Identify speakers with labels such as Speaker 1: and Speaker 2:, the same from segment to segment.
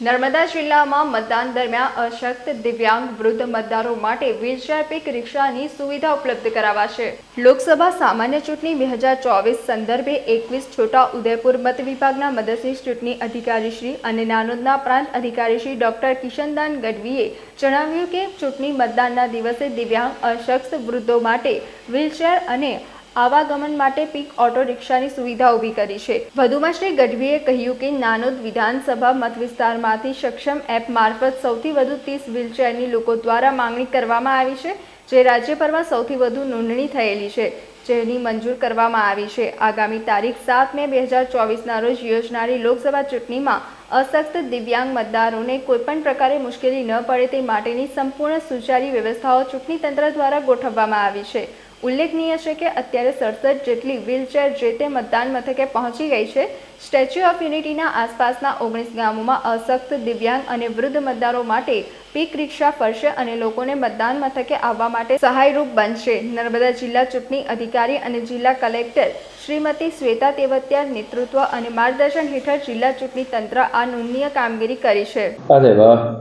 Speaker 1: નર્મદા જિલ્લામાં મતદાન દરમિયાન અશક્ત દિવ્યાંગ વૃદ્ધ મતદારો માટે વ્હીલચેર પીક રિક્ષાની સુવિધા ઉપલબ્ધ કરાવાશે. લોકસભા સામાન્ય ચૂંટણી બે હજાર ચોવીસ સંદર્ભે એકવીસ છોટા ઉદયપુર મત વિભાગના મદદનીશ ચૂંટણી અધિકારીશ્રી અને નાનોદના પ્રાંત અધિકારીશ્રી ડોક્ટર કિશનદાન ગઢવીએ જણાવ્યું કે ચૂંટણી મતદાનના દિવસે દિવ્યાંગ અશક્ત વૃદ્ધો માટે વ્હીલચેર અને આવાગમન માટે પીક ઓટો રિક્ષાની સુવિધા ઊભી કરી છે. વધુમાં શ્રી ગઢવીએ કહ્યું કે નાનોદ વિધાનસભા મત વિસ્તારમાંથી સક્ષમ એપ મારફત સૌથી વધુ ત્રીસ વ્હીલચેરની લોકો દ્વારા માંગણી કરવામાં આવી છે, જે રાજ્યભરમાં સૌથી વધુ નોંધણી થયેલી છે, જેની મંજૂર કરવામાં આવી છે. આગામી તારીખ સાત મે બે હજાર ચોવીસના રોજ યોજનારી લોકસભા ચૂંટણીમાં અશક્ત દિવ્યાંગ મતદારોને કોઈપણ પ્રકારે મુશ્કેલી ન પડે તે માટેની સંપૂર્ણ સુચારી વ્યવસ્થાઓ ચૂંટણી તંત્ર દ્વારા ગોઠવવામાં આવી છે. ઉલ્લેખનીય છે કે અત્યારે સડસઠ જેટલી વ્હીલચેર જે તે મતદાન મથકે પહોંચી ગઈ છે સ્ટેચ્યુ ઓફ યુનિટીના આસપાસના ઓગણીસ ગામોમાં અશક્ત દિવ્યાંગ અને વૃદ્ધ મતદારો માટે પીક રિક્ષા ફરશે અને લોકોને મતદાન મથકે આવવા માટે સહાયરૂપ બનશે. નર્મદા જિલ્લા ચૂંટણી અધિકારી અને જિલ્લા કલેક્ટર શ્રીમતી શ્વેતા તેવતિયા નેતૃત્વ અને માર્ગદર્શન હેઠળ જિલ્લા ચૂંટણી તંત્ર આ નોંધનીય કામગીરી કરી છે.
Speaker 2: સાથે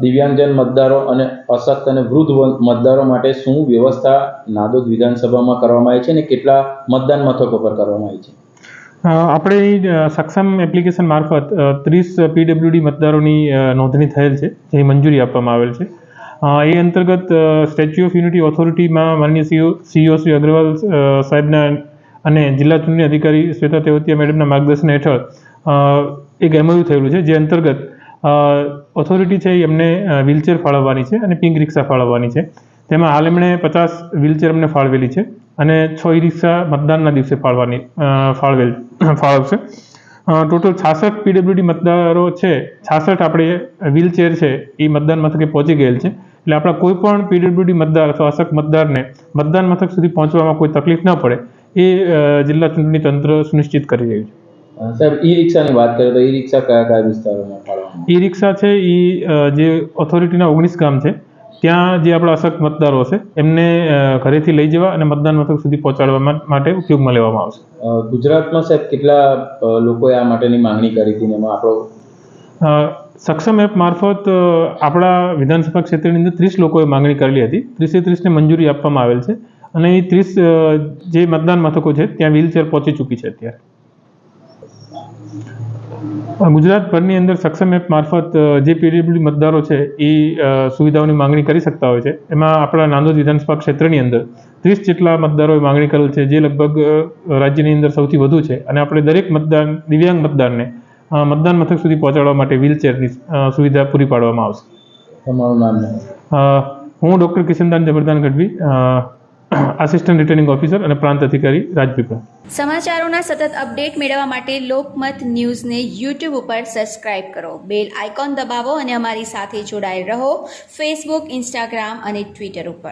Speaker 2: દિવ્યાંગજન મતદારો અને અશક્ત અને વૃદ્ધ મતદારો માટે શું વ્યવસ્થા? નાદોદ વિધાનસભામાં કરવામાં આવી છે અને કેટલા મતદાન મથકો પર કરવામાં આવી છે?
Speaker 3: આપણે સક્ષમ એપ્લિકેશન મારફત ત્રીસ પીડબ્લ્યુડી મતદારોની નોંધણી થયેલ છે જેની મંજૂરી આપવામાં આવેલ છે. એ અંતર્ગત સ્ટેચ્યુ ઓફ યુનિટી ઓથોરિટીમાં માનનીય સીઓ સીઓ શ્રી અગ્રવાલ સાહેબના અને જિલ્લા ચૂંટણી અધિકારી શ્વેતા તેવતિયા મેડમના માર્ગદર્શન હેઠળ એક એમઓયુ થયેલું છે, જે અંતર્ગત ઓથોરિટી છે એમને વ્હીલચેર ફાળવવાની છે અને પિંક રિક્ષા ફાળવવાની છે. તેમાં હાલ એમણે પચાસ વ્હીલચેર અમને ફાળવેલી છે. અને છ ઈ રિક્ષા મતદાનના દિવસે ફાળવાની ફાળવેલ ફાળવશે. ટોટલ છાસઠ પીડબ્લ્યુડી મતદારો છે છાસઠ આપણે વ્હીલચેર છે એ મતદાન મથકે પહોંચી ગયેલ છે. એટલે આપણા કોઈ પણ પીડબ્લ્યુડી મતદાર અથવા અશક મતદારને મતદાન મથક સુધી પહોંચવામાં કોઈ તકલીફ ન પડે એ જિલ્લા ચૂંટણી તંત્ર સુનિશ્ચિત કરી રહ્યું છે.
Speaker 2: સાહેબ ઈ રિક્ષાની વાત કરીએ તો ઈ રિક્ષા કયા કયા વિસ્તારોમાં
Speaker 3: ઈ રિક્ષા છે એ જે ઓથોરિટીના ઓગણીસ ગામ છે ત્યાં જે આપણા અશક્ત મતદારો છે એમને ઘરેથી લઈ જવા અને મતદાન મથક સુધી પહોંચાડવા માટે ઉપયોગમાં લેવામાં આવશે.
Speaker 2: ગુજરાતમાં સાહેબ કેટલા લોકોએ આ માટેની માંગણી કરી હતી એમાં આપણો?
Speaker 3: સક્ષમ એપ મારફત આપણા વિધાનસભા ક્ષેત્રની અંદર ત્રીસ લોકોએ માંગણી કરેલી હતી. ત્રીસે ત્રીસને મંજૂરી આપવામાં આવેલ છે અને એ ત્રીસ જે મતદાન મથકો છે ત્યાં વ્હીલચેર પહોંચી ચૂકી છે અત્યારે. ગુજરાતભરની અંદર સક્ષમ એપ મારફત જે પીડબ્લ્યુડી મતદારો છે એ સુવિધાઓની માંગણી કરી શકતા હોય છે. એમાં આપણા નાંદોદ વિધાનસભા ક્ષેત્રની અંદર ત્રીસ જેટલા મતદારોએ માંગણી કરેલ છે જે લગભગ રાજ્યની અંદર સૌથી વધુ છે. અને આપણે દરેક મતદાન દિવ્યાંગ મતદારને મતદાન મથક સુધી પહોંચાડવા માટે વ્હીલચેરની સુવિધા પૂરી પાડવામાં આવશે.
Speaker 2: તમારું નામ?
Speaker 3: હું doctor Kishandan Jabardan Gadhvi assistant returning officer અને પ્રાંત અધિકારી રાજપીપળા.
Speaker 4: સમાચારોના સતત અપડેટ મેળવવા માટે લોકમત ન્યૂઝને યુટ્યુબ ઉપર સબસ્ક્રાઇબ કરો. બેલ આઇકોન દબાવો અને અમારી સાથે જોડાયેલ રહો. ફેસબુક ઇન્સ્ટાગ્રામ અને ટ્વિટર ઉપર.